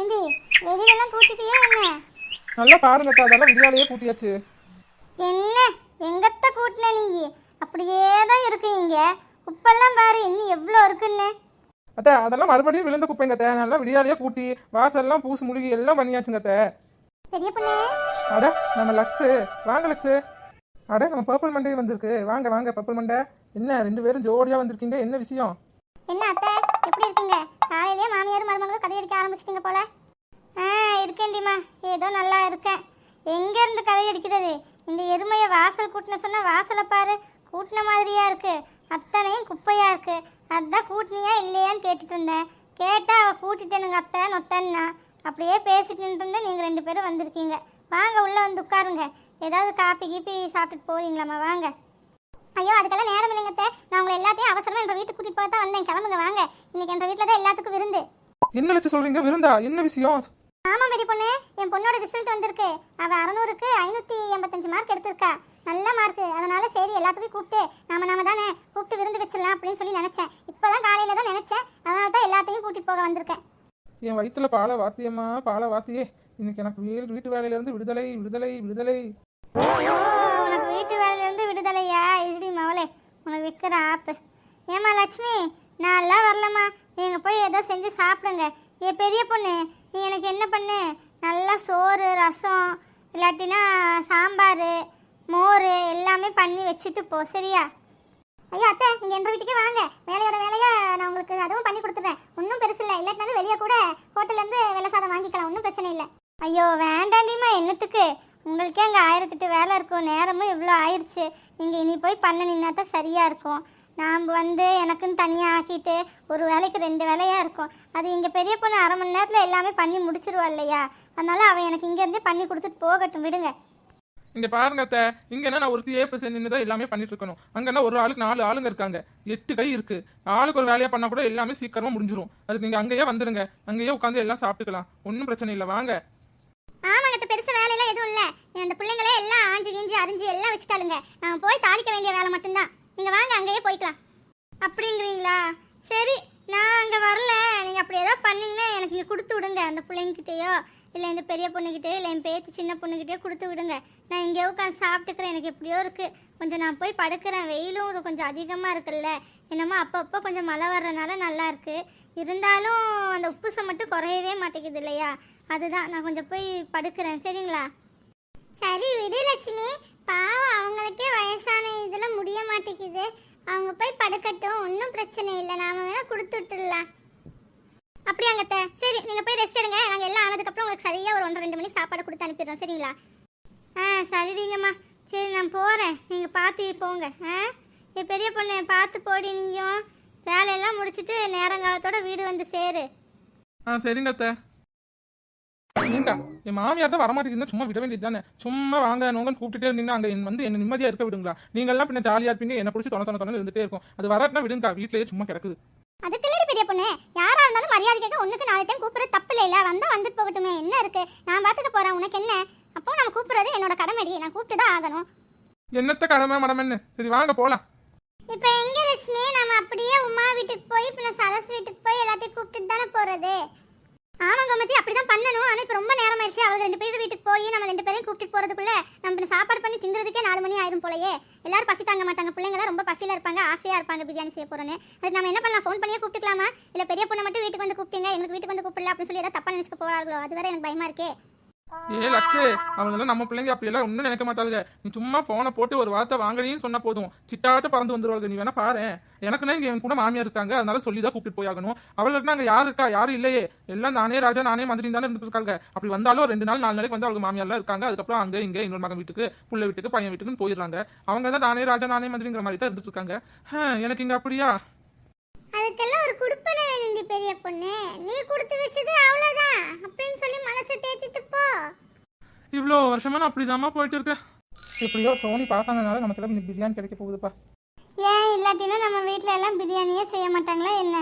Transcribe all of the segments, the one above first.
ஏண்டி? வெளியிலலாம் கூட்டிட்டியா என்ன? நல்லா பாருங்க அத்தை, அதெல்லாம் விடியாலேயே கூட்டியாச்சு என்ன? எங்கத்த கூட்டின நீ? அப்படியே தான் இருக்கு இங்க. குப்பெல்லாம் பாரு இன்னும் எவ்வளோ இருக்குன்னு. அத்தை அதெல்லாம் மறுபடியும் விழுந்த குப்பைங்க அத்தை. நல்லா விடியாலேயே கூட்டி வாசல்லாம் பூசு முழுகி எல்லாம் பண்ணியாச்சுங்க அத்தை. பெரிய பொண்ணு. அட நம்ம லக்ஸு. வாங்க லக்ஸு. அட நம்ம பர்பிள் மண்டே வந்திருக்கு. வாங்க வாங்க பர்பிள் மண்டை. என்ன ரெண்டு பேரும் ஜோடியா வந்திருக்கீங்க? என்ன விஷயம்? என்ன ஆரம்பிச்சிட்டீங்க போல. ஆ இருக்கேன்டிமா ஏதோ நல்லா இருக்கேன். எங்கேருந்து கதை அடிக்கிறது? இந்த எருமையை வாசல் கூட்டின சொன்னால் வாசலை பாரு. கூட்டின மாதிரியா இருக்குது அத்தனையும் குப்பையாக இருக்குது அதான் கூட்டினியா இல்லையான்னு கேட்டுட்டு இருந்தேன். கேட்டால் அவள் கூட்டிட்டேனுங்க அத்தை நொத்தன்னா. அப்படியே பேசிட்டு இருந்தேன். நீங்கள் ரெண்டு பேரும் வந்திருக்கீங்க. வாங்க உள்ளே வந்து உட்காருங்க. ஏதாவது காப்பி கீப்பி சாப்பிட்டுட்டு போகிறீங்களாம்மா வாங்க. ஐயோ அதுக்கெல்லாம் நேரம் இல்லைங்கத்தை நான் உங்களை எல்லாத்தையும் அவசரமாக என்ற வீட்டுக்கு கூட்டிகிட்டு போக தான் வந்தேன். கிளம்புங்க வாங்க. இன்றைக்கி என்ற வீட்டில் தான் எல்லாத்துக்கும் விருந்து. என்ன லட்சம் சொல்றீங்க? விருந்தா? என்ன விஷயம்? ஆமா பெரிய பொண்ணு. என் பொண்ணோட ரிசல்ட் வந்திருக்கு. அவ அறநூறுக்கு ஐநூத்தி எண்பத்தஞ்சு மார்க் எடுத்திருக்கா. நல்ல மார்க் அதனால சரி எல்லாத்துக்கும் கூப்பிட்டு நாம நாம தானே கூப்பிட்டு விருந்து வச்சிடலாம் அப்படின்னு சொல்லி நினைச்சேன். இப்பதான் காலையில தான் நினைச்சேன். அதனால தான் எல்லாத்தையும் கூட்டிட்டு போக வந்திருக்கேன். என் வயித்துல பாலை வாத்தியம்மா பாலை வாத்தியே இன்னைக்கு எனக்கு வீடு வீட்டு வேலையில இருந்து விடுதலை விடுதலை விடுதலை. உனக்கு வீட்டு வேலையில இருந்து விடுதலையா? இருடி மவளே உனக்கு விற்கிற ஆப்பு. ஏமா லட்சுமி நான் எல்லாம் வரலம்மா. நீங்கள் போய் ஏதோ செஞ்சு சாப்பிடுங்க. என் பெரிய பொண்ணு நீ எனக்கு என்ன பண்ணு? நல்லா சோறு ரசம் இல்லாட்டினா சாம்பார் மோர் எல்லாமே பண்ணி வச்சுட்டு போ சரியா? ஐயா அத்தை நீங்கள் எங்கள் வீட்டுக்கே வாங்க. வேலையோட வேலையை நான் உங்களுக்கு அதுவும் பண்ணி கொடுத்துட்றேன். ஒன்றும் பெருசு இல்லை. இல்லாட்டினாலும் வெளியே கூட ஹோட்டல்லேருந்து வெள்ளை சாதம் வாங்கிக்கலாம். ஒன்றும் பிரச்சனை இல்லை. ஐயோ வேண்டாண்டிமா என்னத்துக்கு? உங்களுக்கே அங்கே ஆயிரத்தெட்டு வேலை இருக்கும். நேரமும் இவ்வளோ ஆயிடுச்சு நீங்கள் இனி போய் பண்ணினா தான் சரியாக இருக்கும். நாம் வந்து எனக்குன்னு தனியாக ஆக்கிட்டு ஒரு வேலைக்கு ரெண்டு வேலையாக இருக்கும். அது இங்கே பெரிய பொண்ணு அரை மணி நேரத்தில் எல்லாமே பண்ணி முடிச்சிருவா இல்லையா? அதனால அவன் எனக்கு இங்கேருந்தே பண்ணி கொடுத்துட்டு போகட்டும் விடுங்க. இங்க பாருங்க அத்தை. இங்கன்னா நான் ஒருத்தி ஏப்ப செஞ்சு தான் எல்லாமே பண்ணிட்டு இருக்கணும். அங்கன்னா ஒரு ஆளுக்கு நாலு ஆளுங்க இருக்காங்க. எட்டு கை இருக்கு. ஆளுக்கு ஒரு வேலையா பண்ணா கூட எல்லாமே சீக்கிரமா முடிஞ்சிரும். அதுக்கு நீங்க அங்கேயே வந்துருங்க. அங்கேயே உட்காந்து எல்லாம் சாப்பிட்டுக்கலாம். ஒன்றும் பிரச்சனை இல்லை. வாங்க. ஆமாங்க பெருசா வேலையெல்லாம் எதுவும் இல்லை. அந்த பிள்ளைங்களே எல்லாம் ஆஞ்சு கிஞ்சி அரிஞ்சு எல்லாம் வச்சுட்டாளுங்க. நாங்கள் போய் தாளிக்க வேண்டிய வேலை மட்டும்தான். நீங்கள் வாங்க அங்கேயே போய்க்கலாம். அப்படிங்கிறீங்களா? சரி நான் அங்கே வரல. நீங்கள் அப்படி ஏதோ பண்ணிங்கன்னா எனக்கு இங்கே கொடுத்து விடுங்க. அந்த பிள்ளைங்கிட்டேயோ இல்லை இந்த பெரிய பொண்ணுக்கிட்டே இல்லை என் பேத்தி சின்ன பொண்ணுக்கிட்டேயோ கொடுத்து விடுங்க. நான் இங்கே உட்காந்து சாப்பிட்டுக்கிறேன். எனக்கு எப்படியோ இருக்குது கொஞ்சம் நான் போய் படுக்கிறேன். வெயிலும் கொஞ்சம் அதிகமாக இருக்குல்ல. என்னமோ அப்பப்போ கொஞ்சம் மழை வர்றதுனால நல்லா இருக்குது இருந்தாலும் அந்த உப்புசை மட்டும் குறையவே மாட்டேங்குது இல்லையா? அதுதான். நான் கொஞ்சம் போய் படுக்கிறேன். சரிங்களா? சரி விடு லட்சுமி. பாவம் அவங்களுக்கே வயசான இதில் முடிய மாட்டேங்குது. அவங்க போய் படுக்கட்டும் ஒன்றும் பிரச்சனை இல்லை. நாம வேணா கொடுத்து விட்டுடலாம். அப்படியாங்க அங்கத்த? சரி நீங்கள் போய் ரெஸ்ட் எடுங்க. நாங்கள் எல்லாம் ஆனதுக்கப்புறம் உங்களுக்கு சரியாக ஒரு ஒன்றரை ரெண்டு மணிக்கு சாப்பாடு கொடுத்து அனுப்பிடுறோம். சரிங்களா? ஆ சரிங்கம்மா சரி நான் போகிறேன் நீங்கள் பார்த்து போங்க. ஆ? என் பெரிய பொண்ணு பார்த்து போடி நீயும். வேலையெல்லாம் முடிச்சுட்டு நேரங்காலத்தோட வீடு வந்து சேரு. ஆ சரிங்க அத்தை. ஏங்கா என் மாமியார் தான் வரமாட்டேங்குதுன்னா சும்மா விட வேண்டியது தானே? சும்மா வாங்க நோங்கன்னு கூப்பிட்டுட்டே இருந்தீங்கன்னா அங்கே வந்து என்ன நிம்மதியாக இருக்க விடுங்களா? நீங்கள்லாம் பின்ன ஜாலியாக இருப்பீங்க. என்ன பிடிச்சி தொண தொண இருந்துட்டே இருக்கும். அது வராட்டினா விடுங்கக்கா வீட்லயே சும்மா கிடக்குது. அதுக்கு இல்லடி பெரிய பொண்ணு. யாரா இருந்தாலும் மரியாதை கேட்க ஒண்ணுக்கு நாலு டைம் கூப்பிடுறது தப்பு இல்ல? வந்தா வந்துட்டு போகட்டுமே. என்ன இருக்கு? நான் பாத்துக்க போறேன். உனக்கு என்ன? அப்போ நம்ம கூப்பிடுறது என்னோட கடமைடி. நான் கூப்பிட்டு தான் ஆகணும். என்னத்த கடமை மடமென்னு சரி வாங்க போலாம். இப்போ எங்க லட்சுமி? நம்ம அப்படியே உமா வீட்டுக்கு போய் நான் சரஸ் வீட்டுக்கு போய் எல்லாத்தையும் கூப்பிட்டுட்டு தானே போறது? ஆமா கோமதி அப்படிதான் பண்ணணும். ஆனா இப்போ ரொம்ப நேரம் ஆயிடுச்சு அவங்க ரெண்டு பேரும் வீட்டுக்கு போய் நம்ம ரெண்டு பேரையும் கூப்பிட்டு போறதுக்குள்ள நம்ம சாப்பாடு பண்ணி திங்கிறதுக்கே நாலு மணி ஆயிரும் போலயே. எல்லாரும் பசி தாங்க மாட்டாங்க. பிள்ளைங்க ரொம்ப பசியில இருப்பாங்க. ஆசையா இருப்பாங்க பிரியாணி செய்ய போறோன்னு. அது நம்ம என்ன பண்ணலாம்? ஃபோன் பண்ணியே கூப்பிட்டுக்கலாமா? இல்ல பெரிய பொண்ணை மட்டும் வீட்டுக்கு வந்து கூப்பிட்டீங்க? எங்களுக்கு வீட்டுக்கு வந்து கூப்பிடல அப்படின்னு சொல்லி ஏதாவது தப்பா நினைச்சுக்க போறாங்களோ அது வேற எனக்கு பயமா இருக்கே. ஏ லக்ஸு அவங்களாம் நம்ம பிள்ளைங்க அப்படியெல்லாம் ஒன்றும் நினைக்க மாட்டாளுங்க நீ சும்மா ஃபோனை போட்டு ஒரு வார்த்தை வாங்குறீன்னு சொன்னா போதும். சிட்டாட்ட பறந்து வந்துருவாங்க நீ வேணா பாரு எனக்குன்னா இங்க என் கூட மாமியார் இருக்காங்க அதனால சொல்லி தான் கூப்பிட்டு போயாகணும். அவளுக்கு அங்க யார் இருக்கா? யாரும் இல்லையே. எல்லாம் நானே ராஜா நானே மந்திரி தானே இருந்துட்டு இருக்காங்க அப்படி வந்தாலும் ரெண்டு நாள் நாலு நாளைக்கு வந்து அவங்க மாமியார்லாம் இருக்காங்க. அதுக்கப்புறம் அங்க இங்க இன்னொரு மகன் வீட்டுக்கு புள்ள வீட்டுக்கு பையன் வீட்டுக்குன்னு போயிடுறாங்க. அவங்க தான் நானே ராஜா நானே மந்திரிங்கிற மாதிரி தான் இருந்துட்டு இருக்காங்க எனக்கு இங்க அப்படியா? அதுக்கெல்லாம் ஒரு குடுப்பனை பெரிய பொண்ணு. நீ கொடுத்து வச்சது அவ்வளவுதான் அப்படின்னு சொல்லி மனசை தேத்திட்டு போ இவ்வளோ வருஷமா நான் அப்படிதாம்மா போயிட்டு இருக்கேன் எப்படியோ சோனி பாஸ் ஆனதுனால நமக்கு எல்லாம் இன்னைக்கு பிரியாணி கிடைக்க போகுதுப்பா. ஏன் இல்லாட்டினா நம்ம வீட்டில் எல்லாம் பிரியாணியே செய்ய மாட்டாங்களா என்ன?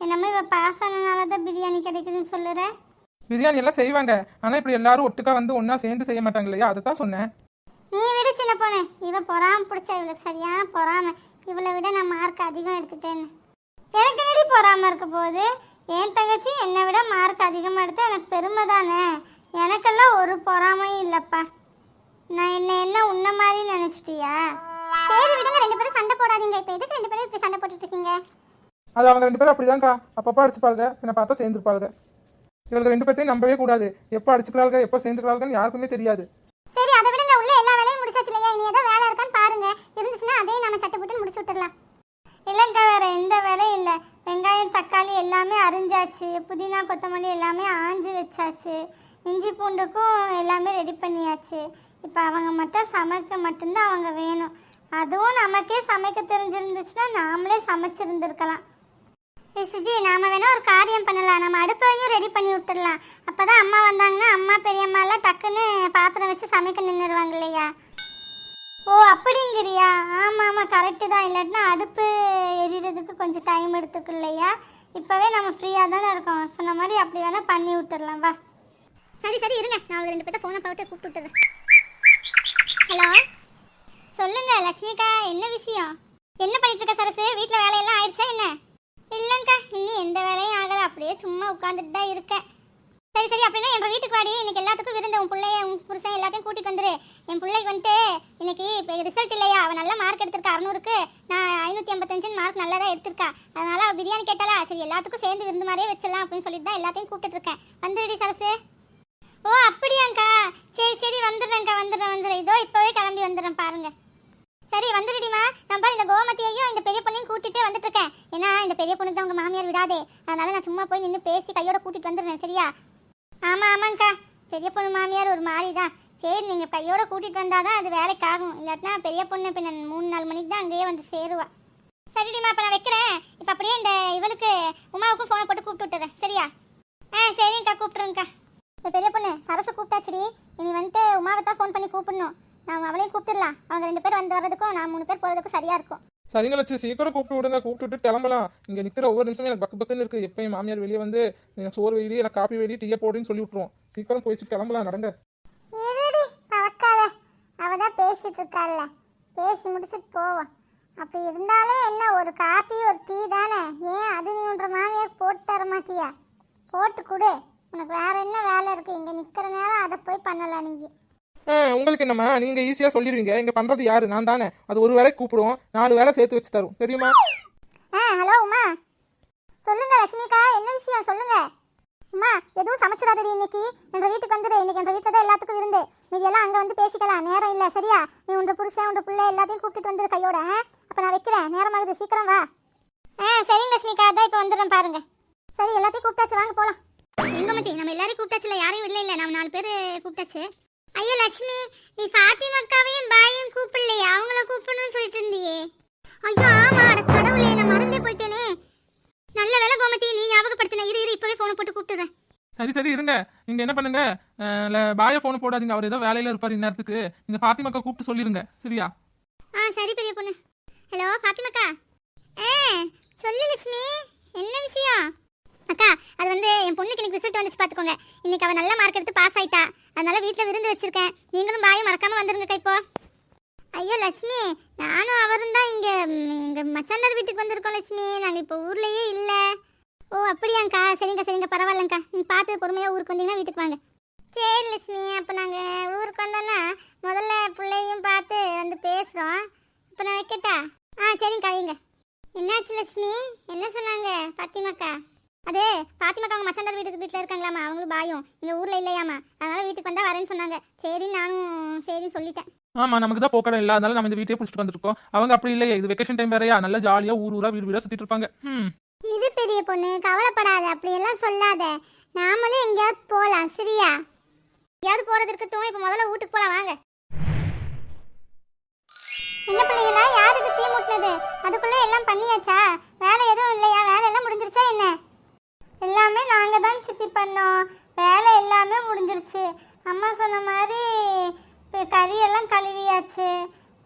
என்னமோ இவ பாஸ் ஆனனால தான் பிரியாணி கிடைக்குதுன்னு சொல்லுற. பிரியாணி எல்லாம் செய்வாங்க. ஆனா இப்படி எல்லாரும் ஒட்டுக்கா வந்து ஒண்ணா சேர்ந்து செய்ய மாட்டாங்க இல்லையா? அதை தான் சொன்னேன். நீ விடு சின்ன பொண்ணு. இவ பொறாம பிடிச்ச இவளுக்கு சரியான பொறாம. இவளை விட நான் மார்க் அதிகம் எடுத்துட்டேன்னு. எனக்கு நடி பொறாம இருக்க போகுது? என் தங்கச்சி என்னை விட மார்க் அதிகமாக எடுத்தா எனக்கு பெருமை தானே எனக்கெல்லாம் ஒரு பொறாமையும் இல்லைப்பா. நான் என்ன என்ன உன்ன மாதிரி நினைச்சிட்டியா? சரி விடுங்க ரெண்டு பேரும் சண்டை போடாதீங்க. இப்போ எதுக்கு ரெண்டு பேரும் இப்படி சண்டை போட்டுட்டு இருக்கீங்க அது அவங்க ரெண்டு பேரும் அப்படிதான்க்கா. அப்பப்போ அடிச்சுப்பாளுங்க என்ன பார்த்தா சேர்ந்துருப்பாளுங்க இவங்க ரெண்டு பேர்த்தையும் நம்பவே கூடாது. எப்போ அடிச்சுக்கிறாளுங்க எப்போ சேர்ந்துக்கிறாளுங்கன்னு யாருக்குமே தெரியாது. சரி அதை விடுங்க. உள்ள எல்லா வேலையும் முடிச்சாச்சு இல்லையா? இனி ஏதோ வேலை இருக்கான்னு பாருங்க. இருந்துச்சுன்னா அதையும் நம்ம சட்டை போட்டு முடிச்சு விட்டுடலாம் இல்லைங்க வேற எந்த வேலையும் இல்லை. வெங்காயம் தக்காளி எல்லாமே அரிஞ்சாச்சு. புதினா கொத்தமல்லி எல்லாமே ஆஞ்சு வச்சாச்சு. இஞ்சி பூண்டுக்கும் எல்லாமே ரெடி பண்ணியாச்சு. இப்போ அவங்க மட்டும் சமைக்க மட்டும்தான் அவங்க வேணும். அதுவும் நமக்கே சமைக்க தெரிஞ்சிருந்துச்சுன்னா நாமளே சமைச்சிருந்துருக்கலாம். ஏ சுஜி நாம வேணா ஒரு காரியம் பண்ணலாம். நம்ம அடுப்பையும் ரெடி பண்ணி விட்டுடலாம். அப்பதான் அம்மா வந்தாங்கன்னா அம்மா பெரியம்மாலாம் டக்குன்னு பாத்திரம் வச்சு சமைக்க நின்றுடுவாங்க இல்லையா? ஓ அப்படிங்கிறியா? ஆமா ஆமா கரெக்டு தான். இல்லாட்டினா அடுப்பு எரியறதுக்கு கொஞ்சம் டைம் எடுத்துக்கும் இல்லையா? இப்போவே நம்ம ஃப்ரீயாக தானே இருக்கோம். சொன்ன மாதிரி அப்படி வேணா பண்ணி விட்டுடலாம். வா. சரி சரி இருங்க. நான் அவங்க ரெண்டு பேர்த்த ஃபோனை போட்டு கூப்பிட்டு ஹலோ சொல்லுங்க லட்சுமிக்கா என்ன விஷயம்? என்ன பண்ணிட்டு இருக்க சரசு? வீட்டில் வேலையெல்லாம் ஆயிடுச்சா என்ன? இல்லைங்க்கா இன்னும் எந்த வேலையும் ஆகலை. அப்படியே சும்மா உட்காந்துட்டு தான் இருக்கேன். சரி சரி அப்படின்னா என் வீட்டுக்கு வாடி. இன்னைக்கு எல்லாத்துக்கும் விருந்து. உன் பிள்ளைய உன் புருஷன் எல்லாத்தையும் கூட்டிட்டு வந்துரு. என் பிள்ளைக்கு வந்துட்டு இன்னைக்கு இப்போ ரிசல்ட் இல்லையா? அவன் நல்ல மார்க் எடுத்திருக்கா அறுநூறுக்கு. நான் ஐநூற்றி ஐம்பத்தஞ்சு மார்க் நல்லா தான் எடுத்திருக்கா. அதனால பிரியாணி கேட்டாலா சரி எல்லாத்துக்கும் சேர்ந்து விருந்து மாதிரியே வச்சிடலாம் அப்படின்னு சொல்லிட்டு தான் எல்லாத்தையும் கூப்பிட்டு இருக்கேன். வந்துடுடி சரசு. ஓ அப்படியாங்க்கா சரி சரி வந்துடுறேங்க்கா வந்துடுறேன் வந்துடுறேன். இதோ இப்போவே கிளம்பி வந்துடுறேன் பாருங்க. சரி வந்துடுடிமா நம்ம இந்த கோமதியையும் இந்த பெரிய பொண்ணையும் கூட்டிகிட்டே வந்துட்டு இருக்கேன் ஏன்னா இந்த பெரிய பொண்ணு தான் உங்கள் மாமியார் விடாதே. அதனால நான் சும்மா போய் நின்று பேசி கையோட கூட்டிகிட்டு வந்துடுறேன் சரியா? ஆமா ஆமாங்க்கா பெரிய பொண்ணு மாமியார் ஒரு மாதிரி தான் சரி நீங்கள் கையோட கூட்டிட்டு வந்தாதான் அது வேலைக்கு ஆகும் இல்லாட்டினா பெரிய பொண்ணு பின்ன மூணு நாலு மணிக்கு தான் அங்கேயே வந்து சேருவா. சரிடிமா இப்போ நான் வைக்கிறேன். இப்போ அப்படியே இந்த இவளுக்கு உமாவுக்கும் ஃபோனை போட்டு கூப்பிட்டு விட்டுறேன் சரியா? ஆ சரிங்கக்கா கூப்பிட்றேங்க்கா இப்போ பெரிய பொண்ணு சரசு கூப்பிட்டாச்சுடி. இனி வந்துட்டு உமாவை தான் ஃபோன் பண்ணி கூப்பிடணும். நான் அவளையும் கூப்பிட்டுடலாம். அவங்க ரெண்டு பேர் வந்து வர்றதுக்கும் நான் மூணு பேர் போகிறதுக்கும் சரியா இருக்கும். சரிங்க லட்சு சீக்கிரம் கூப்பிட்டு விடுங்க. கூப்பிட்டு விட்டு கிளம்பலாம். இங்கே நிற்கிற ஒவ்வொரு நிமிஷமும் எனக்கு பக்கு பக்குன்னு இருக்குது எப்போ என் மாமியார் வெளியே வந்து எனக்கு சோறு வெளியே எனக்கு காப்பி வெளியே டீயை போடுன்னு சொல்லி விட்ருவோம் சீக்கிரம் போயிட்டு கிளம்பலாம். நடங்க. இருடி பறக்காத. அவ தான் பேசிட்டு இருக்காள்ல. பேசி முடிச்சுட்டு போவோம். அப்படி இருந்தாலே என்ன ஒரு காப்பி ஒரு டீ தானே? ஏன் அது நீ உன்ற மாமியார் போட்டு தர மாட்டியா போட்டு கொடு. உனக்கு வேற என்ன வேலை இருக்கு? இங்க நிக்கிற நேரம் அதை போய் பண்ணலாம் நீங்க. ஆ உங்களுக்கு என்னம்மா? நீங்கள் ஈஸியாக சொல்லிடுவீங்க. இங்கே பண்ணுறது யாரு? நான் தானே. அது ஒரு வேலைக்கு கூப்பிடுவோம். நாலு வேலை சேர்த்து வச்சு தரும் தெரியுமா? ஆ ஹலோ உமா. சொல்லுங்க லட்சுமிக்கா என்ன விஷயம்? சொல்லுங்க. உமா எதுவும் சமைச்சிடாதடி இன்னைக்கு. என்ற வீட்டுக்கு வந்துடு. இன்னைக்கு என்ற வீட்டில் தான் எல்லாத்துக்கும் இருந்து மீதி எல்லாம் அங்கே வந்து பேசிக்கலாம். நேரம் இல்லை. சரியா? நீ உன்ற புருஷன் உன்ற பிள்ளை எல்லாத்தையும் கூப்பிட்டு வந்துரு கையோட அப்போ நான் வைக்கிறேன். நேரம் ஆகுது. சீக்கிரம் வா. ஆ சரிங்க லட்சுமிக்கா அதான் இப்போ வந்துடுறேன் பாருங்க. சரி எல்லாத்தையும் கூப்பிட்டாச்சு. வாங்க போகலாம் எங்க மத்தி நம்ம எல்லாரையும் கூப்பிட்டாச்சுல யாரையும் விடல இல்லை நம்ம நாலு பேர் கூப்பிட்டாச்சு. ஐயோ லட்சுமி நீ பாத்திமா அக்காவையும் பாயும் கூப்பிடலையா அவங்கள கூப்பிடணும்னு சொல்லிட்டு இருந்தியே. ஐயோ ஆமா அட கடவுளே நான் மறந்தே போயிட்டேனே. நல்ல வேலை கோமதி நீ ஞாபகப்படுத்தின. இரு இரு இப்பவே போனை போட்டு கூப்பிட்டுறேன். சரி சரி இருங்க. நீங்கள் என்ன பண்ணுங்க? பாய ஃபோனை போடாதீங்க. அவர் ஏதோ வேலையில் இருப்பார் இந்நேரத்துக்கு. நீங்கள் பாத்திமாக்கா கூப்பிட்டு சொல்லிடுங்க சரியா? ஆ சரி பெரிய பொண்ணு. ஹலோ பாத்திமாக்கா ஏ சொல்லு லட்சுமி. என்ன விஷயம்? அக்கா அது வந்து என் பொண்ணுக்கு இன்னைக்கு ரிசல்ட் வந்துச்சு பார்த்துக்கோங்க இன்னைக்கு அவள் நல்ல மார்க் எடுத்து பாஸ் ஆயிட்டா. அதனால வீட்டில் விருந்து வச்சிருக்கேன். நீங்களும் பாயும் மறக்காம வந்துருங்கக்கா இப்போ. ஐயோ லட்சுமி நானும் அவரும் தான் இங்கே எங்கள் மச்சாண்டார் வீட்டுக்கு வந்திருக்கோம் லட்சுமி. நாங்கள் இப்போ ஊர்லேயே இல்லை. ஓ அப்படியாங்க்கா. சரிங்க சரிங்க. பரவாயில்லங்க்கா. நீங்கள் பார்த்து பொறுமையாக ஊருக்கு வந்தீங்கன்னா வீட்டுக்கு வாங்க. சரி லட்சுமி. அப்போ நாங்கள் ஊருக்கு வந்தோன்னா முதல்ல பிள்ளையும் பார்த்து வந்து பேசுகிறோம் இப்போ நான் வைக்கட்டா? ஆ சரிங்கக்கா வைங்க. என்னாச்சு லட்சுமி? என்ன சொன்னாங்க பாத்திமாக்கா? அது பாத்திமாக்கா அவங்க மச்சாண்டார் வீட்டுக்கு வீட்டில் இருக்காங்களாமா அவங்களும் பாயும். இங்கே ஊரில் இல்லையாமா அதனால வீட்டுக்கு வந்தால் வரேன்னு சொன்னாங்க. சரி நானும் சரின்னு சொல்லிட்டேன். ஆமாம் நமக்கு தான் போக்கடம் இல்லை. அதனால நம்ம இந்த வீட்டையே பிடிச்சிட்டு வந்திருக்கோம். அவங்க அப்படி இல்லையே. இது வெக்கேஷன் டைம் வேறையா? நல்லா ஜாலியாக ஊர் ஊரா வீடு வீடா சுற்றிட்டு இருப்பாங்க. ம் இது பெரிய பொண்ணு. கவலைப்படாத. அப்படியெல்லாம் சொல்லாத. நாமளும் எங்கேயாவது போகலாம் சரியா? எங்கேயாவது போறது இருக்கட்டும். இப்போ முதல்ல வீட்டுக்கு போகலாம் வாங்க. என்ன பிள்ளைங்களா? யார் இது தீ மூட்டினது? அதுக்குள்ள எல்லாம் பண்ணியாச்சா? வேலை எதுவும் இல்லையா வேலை எல்லாம் முடிஞ்சிருச்சா என்ன நாங்கள் தான் சித்தி பண்ணோம். வேலை எல்லாமே முடிஞ்சிருச்சு. அம்மா சொன்ன மாதிரி இப்போ கறியெல்லாம் கழுவியாச்சு.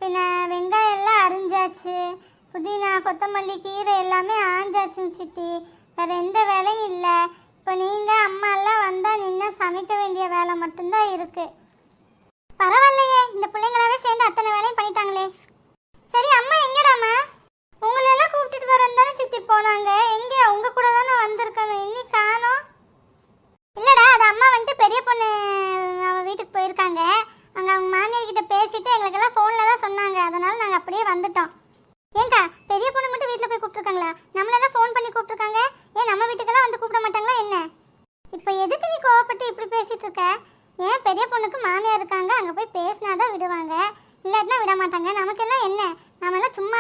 பின்ன வெங்காயம் எல்லாம் அரிஞ்சாச்சு. புதினா கொத்தமல்லி கீரை எல்லாமே ஆஞ்சாச்சுன்னு சித்தி. வேற எந்த வேலையும் இல்லை. இப்போ நீங்கள் அம்மா எல்லாம் வந்தால் நின்று சமைக்க வேண்டிய வேலை மட்டும்தான் இருக்குது பரவாயில்லையே. இந்த பிள்ளைங்களாவே சேர்ந்து அத்தனை வேலையும் பண்ணிட்டாங்களே. சரி அம்மா எங்கடாம்மா? உங்களெல்லாம் கூப்பிட்டுட்டு வரேன் தானே சித்தி போனாங்க. எங்கே? உங்க கூட தானே வந்திருக்கணும். இன்னி காணோம். இல்லடா அது அம்மா வந்துட்டு பெரிய பொண்ணு அவ வீட்டுக்கு போயிருக்காங்க. அங்கே அவங்க மாமியார் கிட்ட பேசிட்டு எங்களுக்கெல்லாம் ஃபோனில் தான் சொன்னாங்க. அதனால நாங்கள் அப்படியே வந்துட்டோம். ஏங்கா பெரிய பொண்ணு மட்டும் வீட்டில் போய் கூப்பிட்டுருக்காங்களா? நம்மளெல்லாம் ஃபோன் பண்ணி கூப்பிட்டுருக்காங்க. ஏன் நம்ம வீட்டுக்கெல்லாம் வந்து கூப்பிட மாட்டாங்களா என்ன? இப்போ எதுக்கு நீ கோவப்பட்டு இப்படி பேசிட்டு இருக்க? ஏன் பெரிய பொண்ணுக்கு மாமியார் இருக்காங்க அங்கே போய் பேசினா தான் விடுவாங்க. இல்லாட்டினா விட மாட்டாங்க. நமக்கெல்லாம் என்ன? நம்மளாம் சும்மா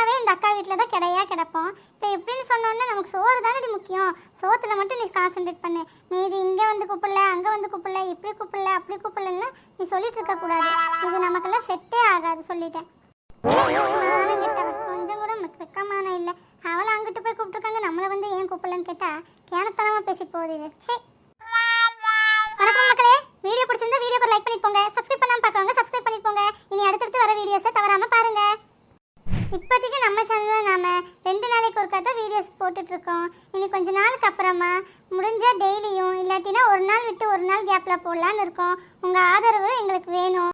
இந்த கிடப்போம். இப்போ எப்படின்னு சொன்னோம்னா நமக்கு சோறு தானடி முக்கியம். சோத்துல மட்டும் நீ கான்சென்ட்ரேட் பண்ணு. மீதி இங்கே வந்து கூப்பிடல அங்கே வந்து கூப்பிடல இப்படி கூப்பிடல அப்படி கூப்பிடலன்னா நீ சொல்லிட்டு இருக்க கூடாது. இது நமக்கெல்லாம் செட்டே ஆகாது சொல்லிட்டேன். கொஞ்சம் கூட வெக்கமான இல்லை. அவளை அங்கிட்டு போய் கூப்பிட்டுருக்காங்க. நம்மளை வந்து ஏன் கூப்பிடலன்னு கேட்டா கேனத்தனமாக பேசிட்டு போகுது இது. சே வணக்கம் மக்களே. வீடியோ பிடிச்சிருந்தா வீடியோக்கு லைக் பண்ணிட்டு போங்க. சப்ஸ்கிரைப் பண்ணாமல் பார்க்குறவங்க சப்ஸ்கிரைப் பண்ணிட்டு போங்க. இனி அடுத்தடுத்து வர வீடியோஸை தவறாமல் பாருங்க. இப்போதைக்கு நம்ம சேனலில் நாம ரெண்டு நாளைக்கு ஒருக்கா தான் வீடியோஸ் போட்டுட்ருக்கோம். இனி கொஞ்ச நாளுக்கு அப்புறமா முடிஞ்சால் டெய்லியும் இல்லாட்டினா ஒரு நாள் விட்டு ஒரு நாள் கேப்பில் போடலான்னு இருக்கோம். உங்கள் ஆதரவு எங்களுக்கு வேணும்.